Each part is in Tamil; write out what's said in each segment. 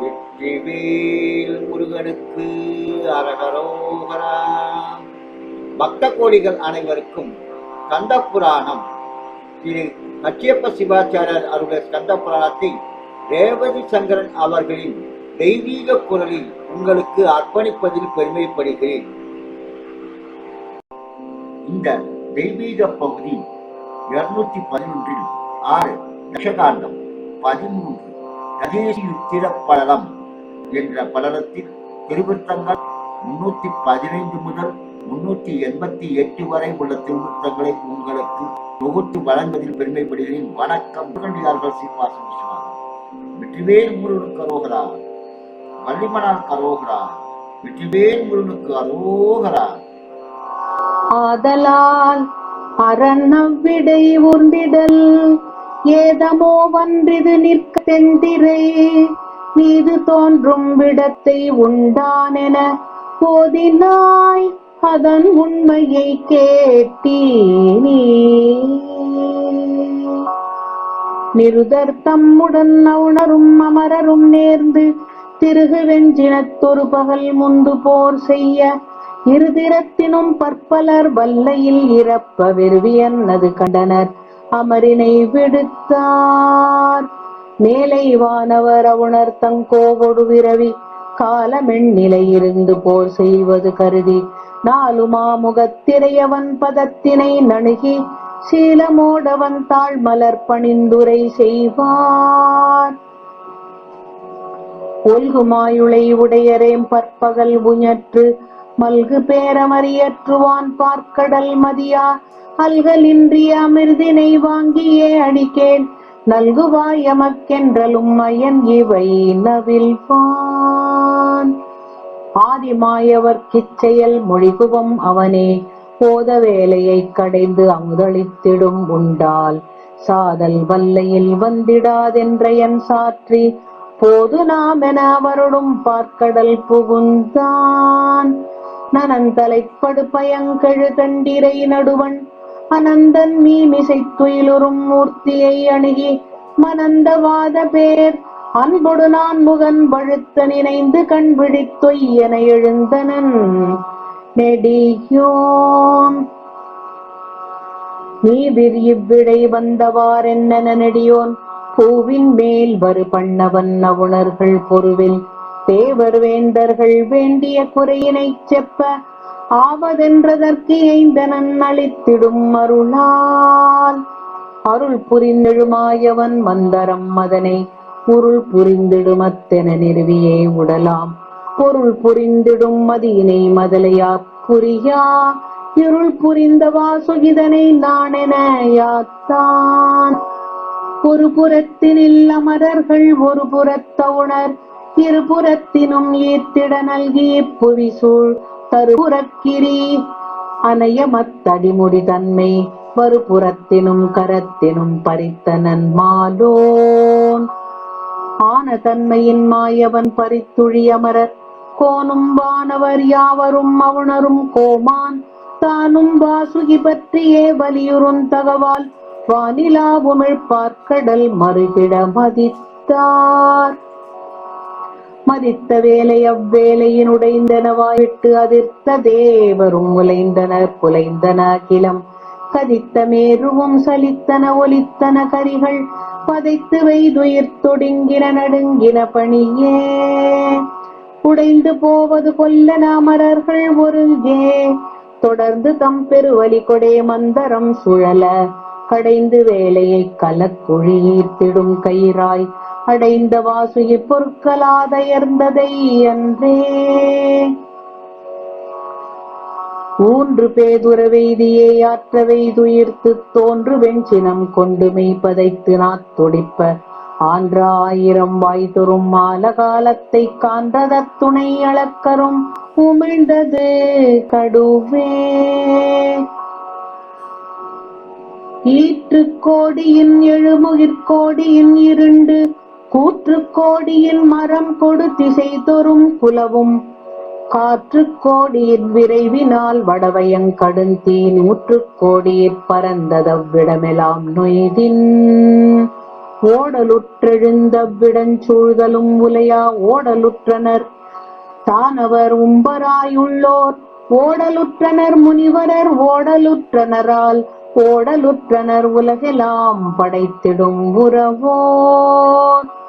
வெற்றிவேல் முருகனுக்கு அரகரோகரா. பக்த கோடிகள் அனைவருக்கும் கந்த புராணம் திரு கச்சியப்ப சிவாச்சாரியர் அவருடைய கந்த புராணத்தை ரேவதி சங்கரன் அவர்களின் தெய்வீக குரலில் உங்களுக்கு அர்ப்பணிப்பதில் பெருமைப்படுகிறேன். இந்த தெய்வீக பகுதி இருநூத்தி பதினொன்றில் ஆறு தசகாண்டம் பதிமூன்று கதேசியுத்திர என்ற படலத்தில் திருவிருத்தங்கள் முன்னூத்தி பதினைந்து முதல் முன்னூத்தி எண்பத்தி எட்டு வரை உள்ள திருவிருத்தங்களை உங்களுக்கு தொகுத்து வழங்குவதில் பெருமைப்படுகிறேன் வணக்கம். கண்டியார்கள் சீனிவாசன் விஸ்வநாதன். வெற்றிவேல் முருகனுக்கு அரோகரா. வள்ளிமணால் கரோகரா. வெற்றிவேல் முருகனுக்கு அரோகரா. ஆதலால் அரணவிடை ஊர்ந்திடல். ஏதமோ வன்றிது நிற்க தெந்திரை. மீது தோன்றும் விடத்தை உண்டானென போதினாய் அதன் உண்மையை கேட்டீனே. நிருதர் தம்முடன் உணரும் அமரரும் நேர்ந்து திருகு வெஞ்சினத்தொரு பகல் முந்து போர் செய்ய இருதிரத்தினும் பற்பலர் வல்லையில் இறப்ப விருவியன்னது கண்டனர். அமரினை விடுத்தார். மேலை வானவர் அவுணர் தங்கோவொடு விரவி காலமெண்ணிலையிருந்து போர் செய்வது கருதி நாலு மாமுகத்திரையவன் பதத்தினை நணுகி சீலமோடவன் தாழ் மலர் பணிந்துரை செய்வார். ஒல்குமாயுளை உடையரேம் பற்பகல் உஞற்று மல்கு பேரமறியற்றுவான் பார்க்கடல் மதியா அல்கலின்றி அமிர்தினை வாங்கியே அடிக்கேன். நல்குவாய் எமக்கென்றலும் மயன் இவை நவில்வான் ஆதிமாயவர் கிச்செயல் மொழிகுவம் அவனே. போத வேலையை கடைந்து அமுதளித்திடும் உண்டால். சாதல் வல்லையில் வந்திடாதென்றையன் சாற்றி. போது நாம் என அவருடும் பார்க்கடல் புகுந்தான். நனந்தலைப்படு பயங்கழு தண்டிரை நடுவன். அனந்தன் மீமிசை துயிலுறும் மூர்த்தியை அணுகி மனந்தவாத பேர். அன்பொடு நான் முகன் பழுத்த நினைந்து கண்பிழித்தொய்யன எழுந்தனன். நெடியோன். நீவிர் இவ்விடை வந்தவார் என்னென நெடியோன். பூவின் மேல் வரு பண்ணவன் நவுணர்கள் பொருவில். தேவர் வேந்தர்கள் வேண்டிய குறையினைச் செப்ப ஆவதென்றதற்கு எய்ந்தனன் அளித்திடும் அருளால். அருள் புரிந்தெழுமாயவன் மந்தரம் மதனை உருள் புரிந்திடுமத்தென நிறுவியே உடலாம். பொருள் புரிந்திடும் மதியினை மதலையா புரியா இருள் புரிந்தவா சுகிதனை நான் நானென யாத்தான். ஒரு புறத்தினில் அமரர்கள் ஒரு புறத்தவுணர் இருபுறத்தினும் ஈர்த்திட நல்கி புவிசூழ் தருபுறக்கிரி அணையமத்தடிமுடி தன்மை மறுபுறத்தினும் கரத்தினும் பறித்தனன் மாலோன். ஆன தன்மையின் மாயவன் பறித்துழியமரர் கோனும் வானவர் யாவரும் அவுணரும் கோமான். தானும் வாசுகி பற்றியே வலியுறும் தகவால் வானிலா உமிழ் பார்க்கடல் மறுகிட மதித்தார். மதித்த வேலை அவ்வேலையின் உடைந்தனவாயிட்டு அதிர்த்த தேவரும் உலைந்தனர் புலைந்தன அகிலம். கதித்த மேருவும் சலித்தன ஒலித்தன கரிகள் பதைத்து வைதுயிர் தொடுங்கின நடுங்கின பணியே. உடைந்து போவது கொல்ல நாமரர்கள் ஒருங்கே தொடர்ந்து தம் பெருவலி கொடே மந்தரம் சுழல. கடைந்து வேலையை கலக்குழி ஈர்த்திடும் கயிறாய். அடைந்த வாசுகி பொற்களாதயர்ந்ததை அன்றே. ஊன்று பேதுர வெய்தியே ஆற்ற வெய்துயிர்த்து தோன்று வெஞ்சினம் கொண்டு மெய்ப்பதைத்து நாத்துடிப்ப ஆன்ற ஆயிரம் வாய் தொறும் மாலகாலத்தை காந்தத துணை அளக்கரும் உமிழ்ந்தது கடுவே. ஈற்று கோடியின் எழுமுகிற் கோடியின் இருண்டு கூற்று கோடியில் மரம் கொடு திசை தொறும் குலவும். காற்று கோடியின் விரைவினால் வடவயங்கடுந்தீ நூற்று கோடியிற் பரந்ததவ்விடமெலாம் நொய்தின். ஓடலுற்றெழுந்தவ்விடஞ்சூழ்தலும் உலையா ஓடலுற்றனர். தானவர் உம்பராயுள்ளோர் ஓடலுற்றனர் முனிவரர் ஓடலுற்றனரால். ஓடலுற்றனர் உலகெலாம் படைத்திடும் உறவோர்.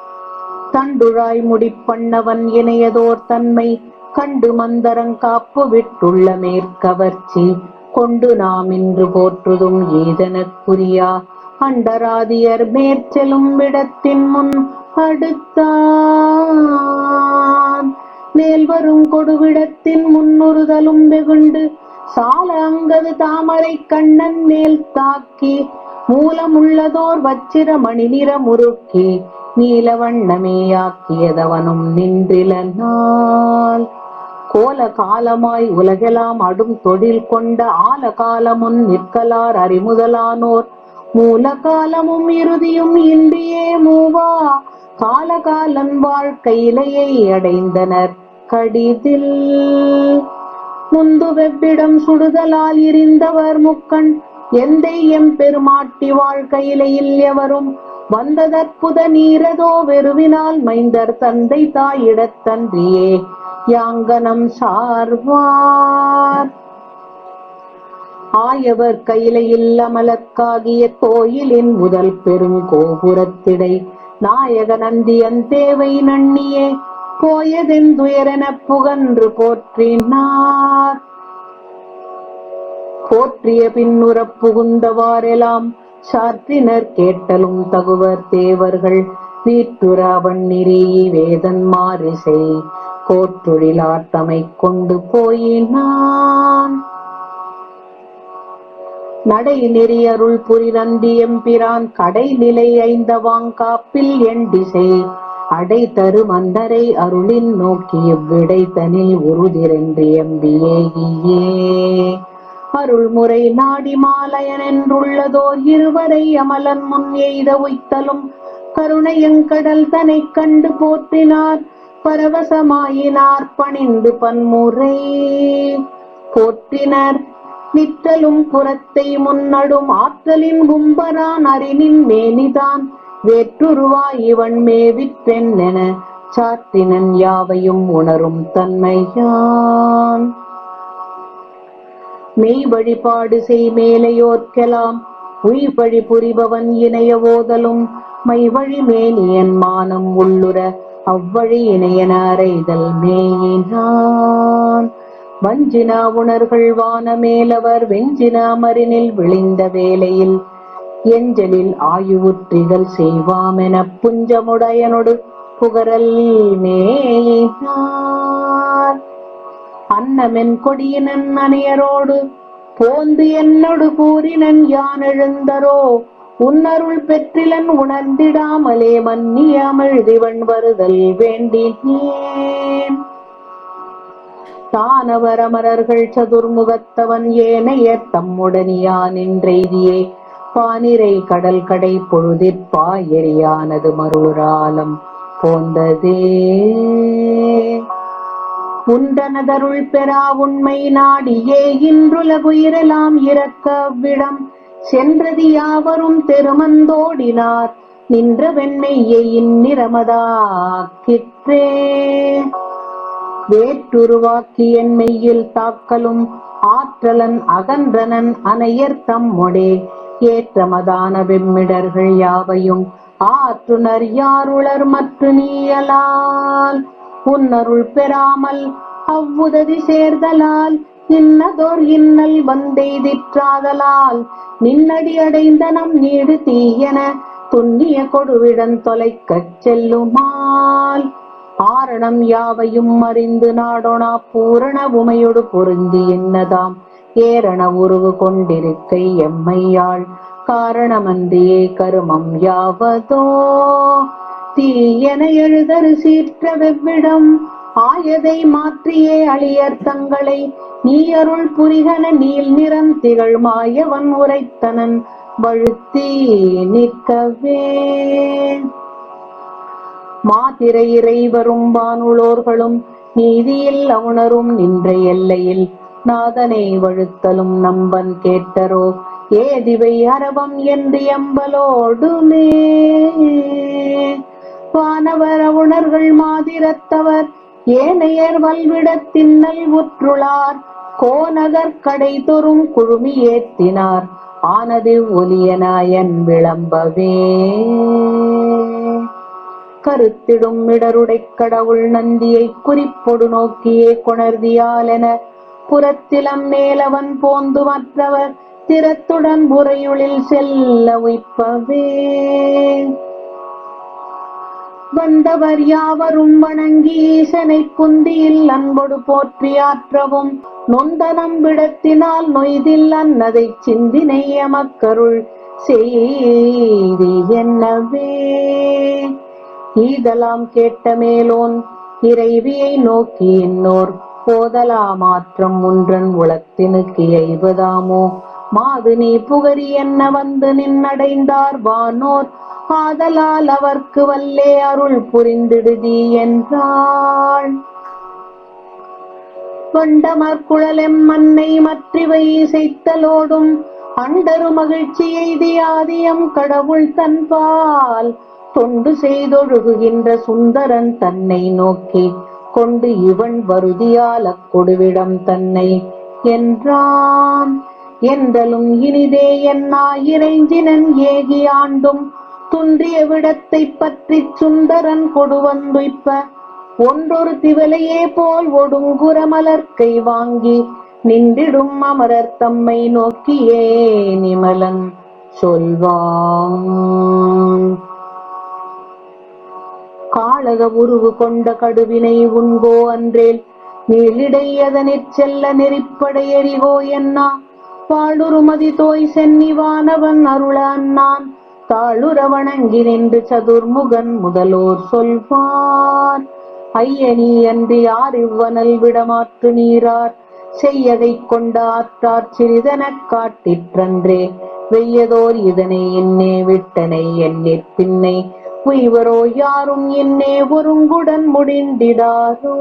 தண்டுழாய் முடிப்பண்ணவன் இணையதோர் தன்மை கண்டு மந்தரங்காப்பு விட்டுள்ள மேற்கவர்ச்சி. கொண்டு நாம் இன்று போற்றுதும் ஏதனக்குரியா அண்டராதியர் மேற்செலும் விடத்தின் முன் அடுத்தான். மேல் வரும் கொடுவிடத்தின் முன்னுறுதலும் வெகுண்டு. சால அங்கது தாமரை கண்ணன் மேல் தாக்கி மூலமுள்ளதோர் வச்சிர மணி நிற முறுக்கி நீல வண்ணமேயாக்கியதவனும் நின்றில நாள் கோல காலமாய் உலகெல்லாம் அடும் தொழில் கொண்ட ஆல காலமுன் நிற்கலார் அறிமுதலானோர். மூல காலமும் இறுதியும் இன்றியே மூவா. காலகாலன் வாழ்க்கையிலையை அடைந்தனர் கடிதில். முந்து வெவ்விடம் சுடுதலால் இருந்தவர் முக்கண். எந்தை எம் பெருமாட்டி வாழ்க்கையிலையில் எவரும் வந்ததற்புத நீரதோ வெறுவினால் மைந்தர் தந்தை தாயிடத்தன்றியே யாங்கனம் சார்வார். ஆயவர் கையிலையில் அமலக்காகிய கோயிலின் முதல் பெருங்கோபுரத்திடை. நாயக நந்தியன் தேவை நண்ணியே. போயதென் துயரெனப் புகன்று போற்றினார். போற்றிய பின்னுறப் புகுந்தவாறெல்லாம் சாற்றினர் கேட்டலும் தகுவர் தேவர்கள். வீட்டுராவன் நிறி வேதன் மாரிசை போற்றொழிலாட்டமை கொண்டு போயினான். நடை நெறி அருள் புரி நந்தியம்பிரான் கடை நிலை என் எண்டிசை அடை தரும் அந்தரை அருளின் நோக்கி இவ்விடை தனில் உருதிரென்று எம்பியே அருள்முறை நாடி மாலையன் என்றுள்ளதோர் இருவரை அமலன் முன் எய்த உய்த்தலும் கருணையங்கடல் தனை கண்டு போற்றினார் பரவசமாயினார் பணிந்து பன்முறை. போற்றினர் நிற்றலும் புறத்தை முன்னடும் ஆற்றலின் கும்பரான் அரினின் மேனிதான் வேற்றுருவாய் இவன் மேவிற்றென் என சாத்தினன் யாவையும் உணரும் தன்மையான். மெய் வழிபாடு செய் மேலையோற்கலாம் உய் வழி புரிபவன் இணைய ஓதலும் மை வழி மேனியன் மானம் உள்ளுர அவ்வழி இணையன அறைதல் மேயினான். வஞ்சினா உணர்கள் வான மேலவர் வெஞ்சினா மறினில் விழிந்த வேலையில் எஞ்சலில் ஆயுவுற்றிகள் செய்வாமென புஞ்சமுடையனொடு புகரல் மேயினார் அன்னமென் கொடியினன் அணையரோடு போந்து என்னொடு கூறினன் யான் எழுந்தரோ உன்னருள் பெற்றிலன் உணர்ந்திடாமலே மன்னியமிழ்திவன் வருதல் வேண்டினேன். தானவர் அமரர்கள் சதுர்முகத்தவன் ஏனைய தம்முடனியான் என்றெய்தியே பானிரை கடல் கடை பொழுதிற்பா எரியானது மறுராலம் போந்ததே. உண்டனதருள் பெறா உண்மை நாடியே இன்றுலகுயிரலாம் இறக்க விடம். சென்றது யாவரும் தெருமந்தோடினார் நின்ற வெண்மையை இந்நிறமதாக்கிற்றே வேற்றுருவாக்கி என் மெய்யில் தாக்கலும் ஆற்றலன் அகன்றனன் அனையர் தம்முடே ஏற்றமதான வெம்மிடர்கள் யாவையும் ஆற்றுனர் யாருளர் மற்ற நீயலால்? உன்னருள் பெறாமல் அவ்வுதவி சேர்தலால் இன்னதோர் இன்னல் வந்தெய்திற்றாதலால்? நின்னடி அடைந்த நம் நீடு தீயன துண்ணிய கொடுவிடன் தொலைக்க செல்லுமால்? ஆரணம் யாவையும் அறிந்து நாடொணா பூரண உமையொடு பொருந்தி என்னதாம்? ஏரண உருவு கொண்டிருக்கை எம்மையாள். காரணமந்தியே கருமம் யாவதோ. தீயன எழுதரு சீற்ற வெவ்விடம் ஆயதை மாற்றியே அழியர் தங்களை. நீ அருள் புரிகன நீல் நிறம் திகழ் மாயவன் உரைத்தனன். வழுத்தி நிற்கவே. மாதிரை இறைவரும் வானுளோர்களும். நீதியில் அவுணரும் நின்ற எல்லையில். நாதனை வழுத்தலும் நம்பன் கேட்டரோ ஏதிவை அரவம் என்று எம்பலோடுமே வானவர் உணர்கள் மாதிரத்தவர் ஏனையர் வல்விடத்தின்னல் உற்றுளார். கோநகர் கடை தொறும் குழுமி ஏத்தினார் ஆனது ஒலியனாயன் விளம்பவே. கருத்திடும் இடருடை கடவுள் நந்தியை குறிப்பொடு நோக்கியே கொணர்தியாலென புறத்திலம் மேலவன் போந்து மற்றவர் திறத்துடன் புறையுளில் செல்ல உய்ப்பவே. வந்தவர் யாவரும் வணங்கி ஈசனை குந்தியில் அன்பொடு போற்றி ஆற்றவும் நொந்தனம் விடத்தினால் நொய்தில் அன்னதை சிந்தினை எமக்கருள் செய்தி என்னவே. ஈதலாம் கேட்ட மேலோன் இறைவியை நோக்கி என்னோர் போதலா மாற்றம் ஒன்றன் உளத்தினுக்கு எய்வதாமோ? மாது நீ புகரி என்ன வந்து நின்னடைந்தார் வானோர்? ஆதலால் அவர்க்கு வல்லே அருள் புரிந்திடுதி என்றாள். வண்டமர் குழலெம் மன்னை மற்றிவை இசைத்தலோடும் அண்டரு மகிழ்ச்சி எய்தியாதியம் கடவுள் தன்பால். தொண்டு செய்தொழுகுகின்ற சுந்தரன் தன்னை நோக்கி கொண்டு இவன் வருதியால கொடுவிடம் தன்னை என்றான். என்றலும் இனிதே என்னா இறைஞ்சினன் ஏகி ஆண்டும் துன்றிய விடத்தை பற்றி சுந்தரன் கொடுவந்துய்ப்ப. ஒன்றொரு திவலையே போல் ஒடுங்குற மலர்க்கை வாங்கி நின்றிடும் அமரர் தம்மை நோக்கியே நிமலன் சொல்வான். காளக உருவு கொண்ட கடுவினை உண்கோ அன்றேல் நீளிடை அதனிற் செல்ல நெறிப்படை எரிகோ என்னா? பாளுருமதி தோய் சென்னிவானவன் அருள அண்ணான் தாளுர வணங்கி நின்று சதுர்முகன் முதலோர் சொல்வார் ஐயனி அன்று யார் இவ்வனல் விடமாற்று நீரார்? செய்யதைக் கொண்ட ஆற்றார் சிறிதனக் காட்டிற்றன்றே. வெய்யதோர் இதனை என்னே விட்டனை எண்ணிற் பின்னை. உய்வரோ யாரும் என்னே ஒருங்குடன் முடிந்திடாரோ?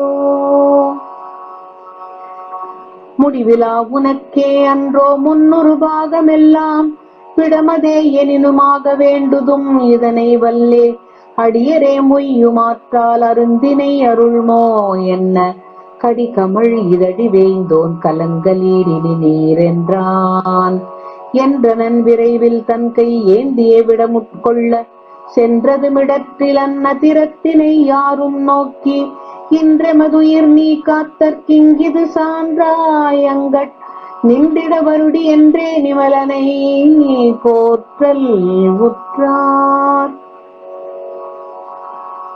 முடிவிலா உனக்கே அன்றோ முன்னொரு பாகமெல்லாம் விடமதே எனினுமாக வேண்டுதும் இதனை வல்லே. அடியரே மொய்யுமாற்றால் அருந்தினை அருள்மோ என்ன? கடிகமழ் இதடி வேய்ந்தோன் கலங்கலீரினி நீரென்றான். என்றனன் விரைவில் தன் கை ஏந்தியே விடமுட்கொள்ள சென்றதுமிடத்தில் அன்ன திறத்தினை யாரும் நோக்கி இன்றெமதுயிர் நீ காத்தற்கிங்கிது சான்றாயங்கட் நின்றிட வருடி என்றே நிமலனை போற்றல் உற்றார்.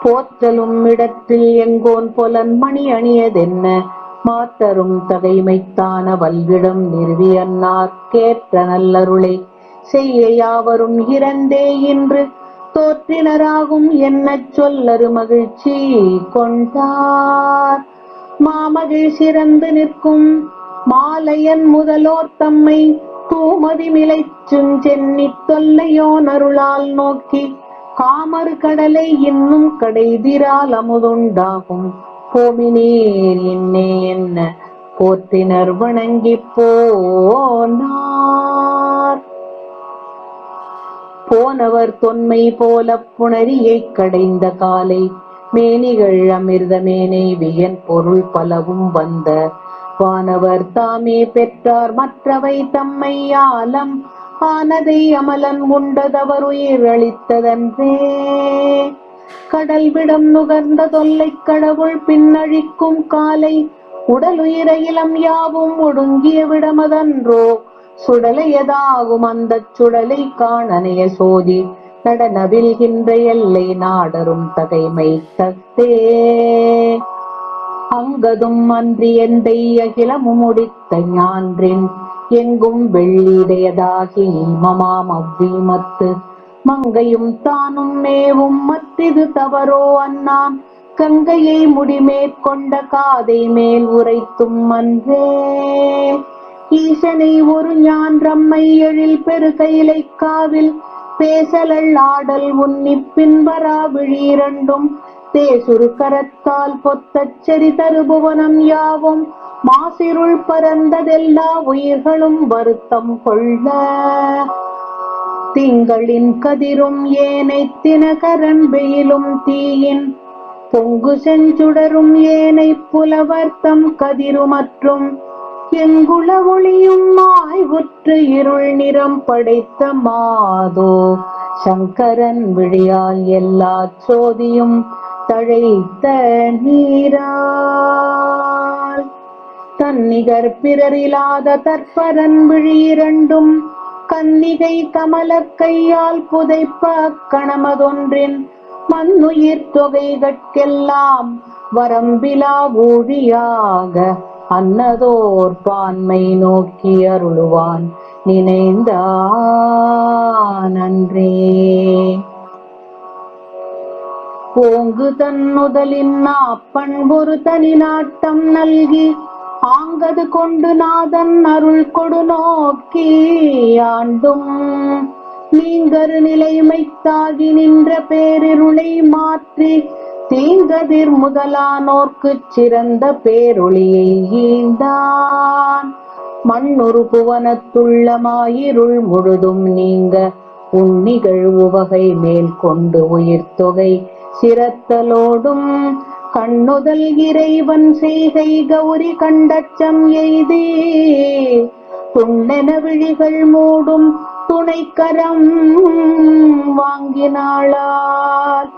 போற்றலும் இடத்தில் எங்கோன் புலன் மணி அணியதென்ன மாத்தரும் தகைமைத்தான வல்விடம் நிறுவி அன்னார் கேற்ற நல்லருளை செய்ய யாவரும் இறந்தே இன்று தோற்றினராகும் என்ன சொல்லரு மகிழ்ச்சி கொண்டார். மாமகிழ் சிறந்து நிற்கும் மாலையன் முதலோர் தம்மை தூமதி மிளைச்சும் சென்னி தொல்லையோன் அருளால் நோக்கி காமறு கடலை இன்னும் கடைதிரால் அமுதுண்டாகும். போமினேர் என்னே என்ன? போத்தினர் வணங்கி போனார். போனவர் தொன்மை போல புணரியைக் கடைந்த காலை. மேனிகள் அமிர்த மேனை வியன் பொருள் பலவும் வந்த. வானவர் தாமே பெற்றார் மற்றவை தம்மை ஆலம். ஆனதை அமலன் உண்டதவர் உயிர் அளித்ததன்றே. கடல் விடம் நுகர்ந்த தொல்லைக் கடவுள் பின்னழிக்கும் காலை. உடலுயிர இளம் யாவும் ஒடுங்கிய விடமதன்றோ. சுடலையதாகும் அந்தச் சுடலை காணனைய சோதி. நடனவில்கின்ற எல்லை நாடரும் தகைமை தத்தே. அங்கதும் அன்றி எந்தை அகிலமும் முடித்த ஞான்றின். எங்கும் வெள்ளிடையதாகி மமாம் அவ்வீமத்து. மங்கையும் தானும் மேவும் மத்திது தவறோ அண்ணான் கங்கையை முடிமேற்கொண்ட காதை மேல் உரைத்தும் அன்றே. ஈசனை ஒரு ஞான் ரம்மை எழில் பெருகையிலை காவில் பேசலள் ஆடல் உன்னிப் பின்வரா விழீரண்டும். தேசுரு கரத்தால் பொத்தச்செறி தருபுவனம் யாவும். மாசிருள் பரந்ததெல்லா உயிர்களும் வருத்தம் கொள்ள. திங்களின் கதிரும் ஏனை தினகரன் வெயிலும் தீயின். பொங்கு செஞ்சுடரும் ஏனை புலவர்த்தம் கதிரு மற்றும். எங்குள ஒளியும் மாய்வுற்று இருள் நிறம் படைத்த மாதோ. சங்கரன் விழியால் எல்லா சோதியும் தழைத்த நீரால். தன்னிகர் பிறரில்லாத தற்பரன் விழி இரண்டும் கன்னிகை கமலக் கையால் புதைப்ப கணமதொன்றின் மண்ணுயிர் தொகைகட்கெல்லாம் வரம்பிலா ஊழியாக. அன்னதோர் பான்மை நோக்கி அருளுவான். நினைந்தா நன்றே ஓங்கு தன்னுதலின் நாப்பண் ஒரு தனி நாட்டம் நல்கி ஆங்கது கொண்டு நாதன் அருள் கொடு நோக்கி ஆண்டும். நீங்கரு நிலைமைத்தாகி நின்ற பேரிருளை மாற்றி தீங்கதிர் முதலானோர்க்குச் சிறந்த பேரொளியை ஈந்தான் மண்ணொரு புவனத்துள்ளமாயிருள் முழுதும் நீங்க உன்னிகழ்வு உவகை மேல் கொண்டு உயிர் தொகை சிரத்தலோடும் கண்ணுதல் இறைவன் செய்கை கௌரி கண்டச்சம் எய்தே. துண்ணென விழிகள் மூடும் துணைக்கரம் வாங்கினாளால்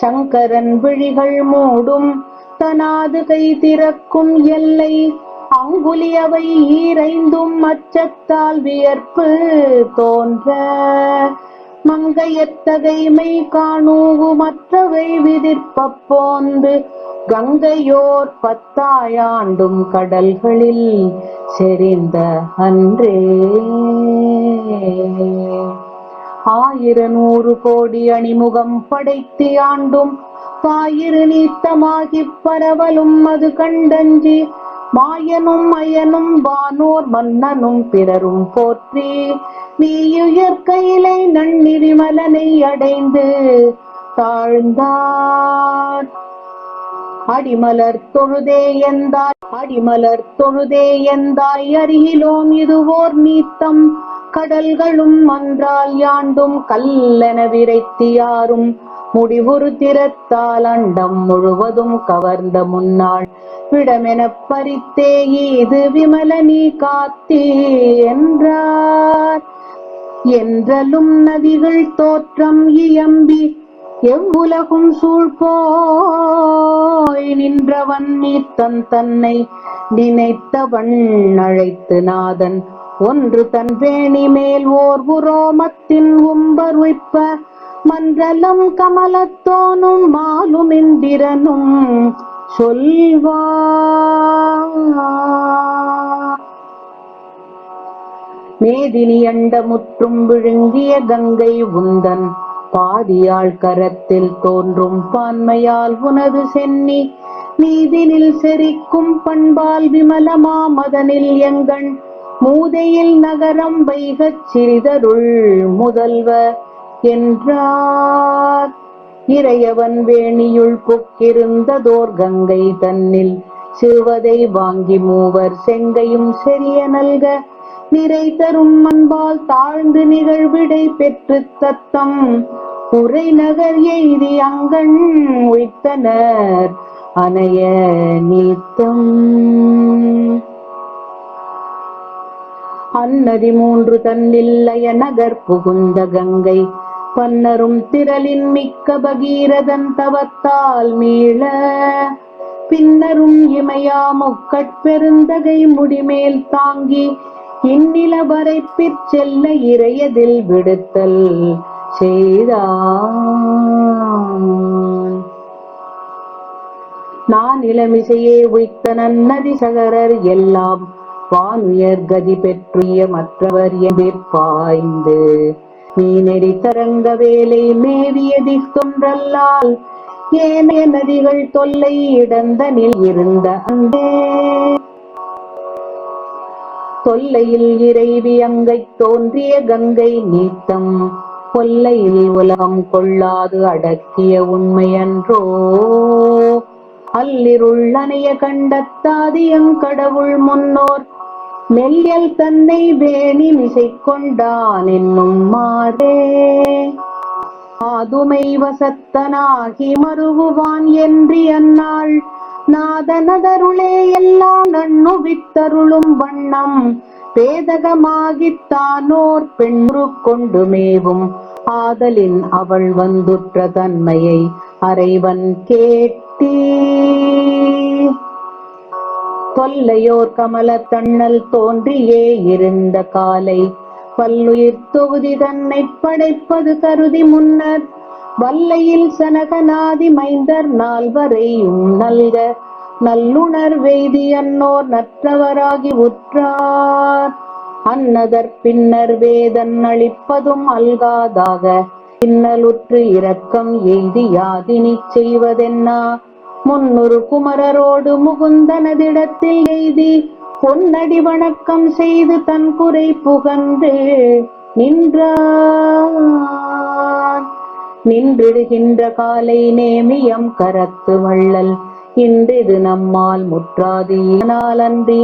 சங்கரன் விழிகள் மூடும். தனாது கை திறக்கும் எல்லை. அங்குலியவை ஈரைந்தும் அச்சத்தால் வியர்ப்பு தோன்ற. மங்கையத்தகைமை காணூவு மற்றவை விதிர்ப்ப போந்து. கங்கையோர் பத்தாயாண்டும் கடல்களில் செறிந்த அன்றே. ஆயிரநூறு கோடி அணிமுகம் படைத்து ஆண்டும் தாயிரு நீத்தமாகி பரவலும் அது கண்டஞ்சி. மாயனும் மயனும் வானோர் மன்னனும் பிறரும் போற்றி. நீயுயர் கையிலை நன்னிரிமலனை அடைந்து தாழ்ந்தார். அடிமலர் தொழுதே எந்தாய் அடிமலர் தொழுதே எந்தாய் அருகிலோம் இதுவோர் நீத்தம். கடல்களும் அன்றால் யாண்டும் கல்லென விரைத்தியாரும் முடிவுறு திறத்தால் அண்டம் முழுவதும் கவர்ந்த முன்னாள். விடமெனப் பறித்தே இது விமலனி காத்தே என்றார். என்றலும் நதிகள் தோற்றம் இயம்பி எவ்வுலகும் சூழ்போய் நின்றவன் நீத்தன் தன்னை நினைத்தவன் அழைத்து நாதன். ஒன்று தன் வேணி மேல் ஓர் உரோமத்தின் உம்பர் உய்ப்ப மன்றலம் கமலத்தோனும் மாலும் இந்திரனும் சொல்வா. மேதினி அண்டமுற்றும் விழுங்கிய கங்கை உந்தன் பாதியாள் கரத்தில் தோன்றும் பான்மையால் உனது சென்னி நீதினில் செரிக்கும் பண்பால் விமலமா மதனில் எங்கண் மூதையில் நகரம் வைகச் சிறிதருள் முதல்வ என்றார். இறையவன் வேணியுள் புக்கிருந்ததோர் கங்கை தன்னில் சிறுவதை வாங்கி மூவர் செங்கையும் செறிய நல்க. நிறை தரும் அன்பால் தாழ்ந்து நிகழ்விடை பெற்று தத்தம். உரை நகர் எய்தி அங்கண் உய்த்தனர் அணைய நீத்தம். அன்னதி மூன்று தன்னில்லைய நகர் புகுந்த கங்கை. பன்னரும் திரளின் மிக்க பகீரதன் தவத்தால் மீள. பின்னரும் இமையா முக்கட்பெருந்தகை முடிமேல் தாங்கி. இந்நில வரைப்பிற் செல்ல இறையதில் விடுத்தல் செய்தான். நான் இளமிசையே உய்த்த நன்னதி சகரர் எல்லாம். வானுயர் கதி பெற்றிய மற்றவர் எதிர்பாய்ந்து மீனெறி தரங்க வேலை மேவிய திக்குன்றல்லால் ஏனைய நதிகள் தொல்லை இடந்தனில் இருந்த அந்தே தொல்லையில் இறைவி அங்கை தோன்றிய கங்கை நீத்தம் கொல்லையில் உலகம் கொள்ளாது அடக்கிய உண்மையன்றோ அல்லிருள் அணைய கண்டத்தாதியங்கடவுள் முன்னோர் மெல்லியல் தன்னை வேணி மிசை கொண்டான் என்னும் மாதே. ஆதுமை வசத்தனாகி மருகுவான் என்று அன்னாள் நாதனதருளே எல்லாம் நண்ணுவித்தருளும் வண்ணம். பேதகமாகித்தானோர் பெண்ணு கொண்டு மேவும். ஆதலின் அவள் வந்துற்ற தன்மையை அறைவன் கேட்டீ தொல்லையோர் கமல தண்ணல் தோன்றியே இருந்த காலை. பல்லுயிர் தொகுதி தன்னை படைப்பது கருதி முன்னர். வல்லையில் சனகநாதி மைந்தர் நால்வரையும் நல்க. நல்லுணர் வெய்தி அன்னோர் நற்றவராகி உற்றார். அன்னதர் பின்னர் வேதன் அளிப்பதும் அல்காதாக. பின்னலுற்று இரக்கம் எய்தி யாதினி செய்வதென்னா? முன்னொரு குமரரோடு முகுந்தனதிடத்தில் எய்தி பொன்னடி வணக்கம் செய்து தன் குறை புகன்று நின்றான். நின்றிடுகின்ற காலை நேமியம் கரத்து வள்ளல். இன்றிது நம்மால் முற்றாது ஈனால் அன்றி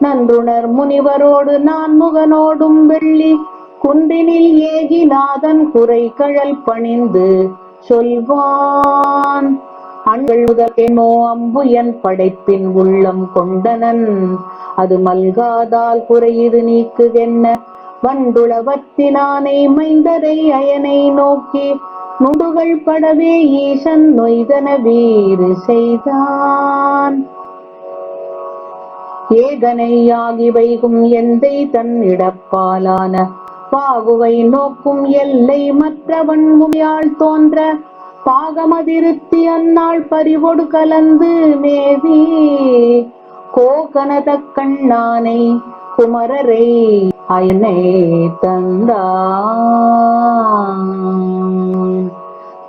நன்றுணர் முனிவரோடு நான் முகனோடும் வெள்ளி குன்றினில் ஏகி நாதன் குறை கழல் பணிந்து சொல்வான். அண்கள் முதற்கெனோ அம்புயன் படைப்பின் உள்ளம் கொண்டனன். அது மல்காதால் குறையுது நீக்குகென்ன. வண்டுளவத்தினானை மைந்தரை அயனை நோக்கி நுடுகள் படவே ஈசன் நொய்தன வீறு செய்தான். ஏகனையாகி வைகும் எந்தை தன் இடப்பாலான. பாகுவை நோக்கும் எல்லை மற்றவன் முயாள் தோன்ற. பாகமதிருத்தி அந்நாள் பறிவொடு கலந்து மேதி கோகனத கண்ணானை குமரரை அயனை தந்தான்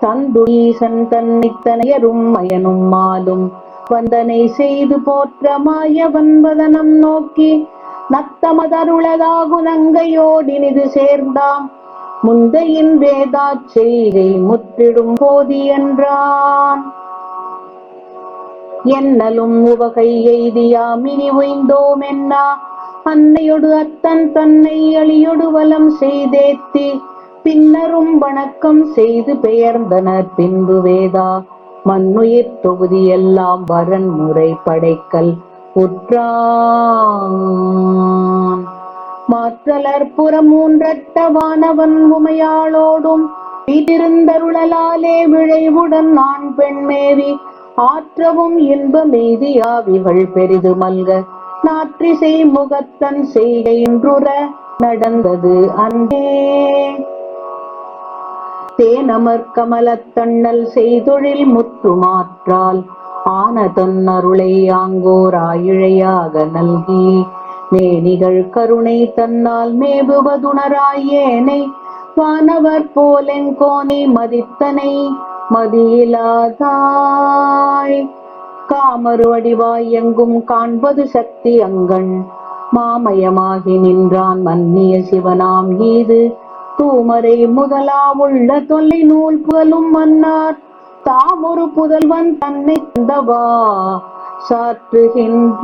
தந்துஈசன் தன்னித்தனையரும் மயனும் மாலும் வந்தனை செய்து போற்ற மாயவன்பதனம் நோக்கி நத்தமதருளதாகு நங்கையோடினிது சேர்ந்தாம் முந்தையின் வேதாச் செய்கை முற்றிடும் போதி என்றான். என்னலும் உவகை எய்தியாமினி உய்ந்தோம் என்னா அன்னையொடு அத்தன் தன்னை அழியொடு வலம் செய்தேத்தி பின்னரும் வணக்கம் செய்து பெயர்ந்தனர். பின்பு வேதா மண்ணுயிர் தொகுதி எல்லாம் வரன் முறை படைக்கல் உற்றான். மாற்றலர் புறமூன்றட்ட வானவன் உமையாளோடும் வீட்டிருந்தருளலாலே விழைவுடன் நான் பெண்மேவி ஆற்றவும் இன்ப மீதியாவிகள் பெரிது மல்க. நாற்றிசை முகத்தன் செய்கின்றுற நடந்தது அன்பே தேனமர் கமலத்தண்ணல் செய்தொழில் முற்று மாற்றால் ஆன தன்னருளை ஆங்கோர் ஆயிழையாக நல்கி. மேனிகள் கருணை தன்னால் மேவுவதுணராய் ஏனை வானவர் போலெங்கோனை மதித்தனை மதியிலாதாய். காமரு வடிவாய் எங்கும் காண்பது சக்தி அங்கண் மாமயமாகி நின்றான் மன்னிய சிவனாம் ஈது. தூமரை முதலா உள்ள தொல்லை நூல் புகழும் மன்னார் தாமொரு புதல்வன் தன்னை தந்தவா சாற்றுகின்றான்.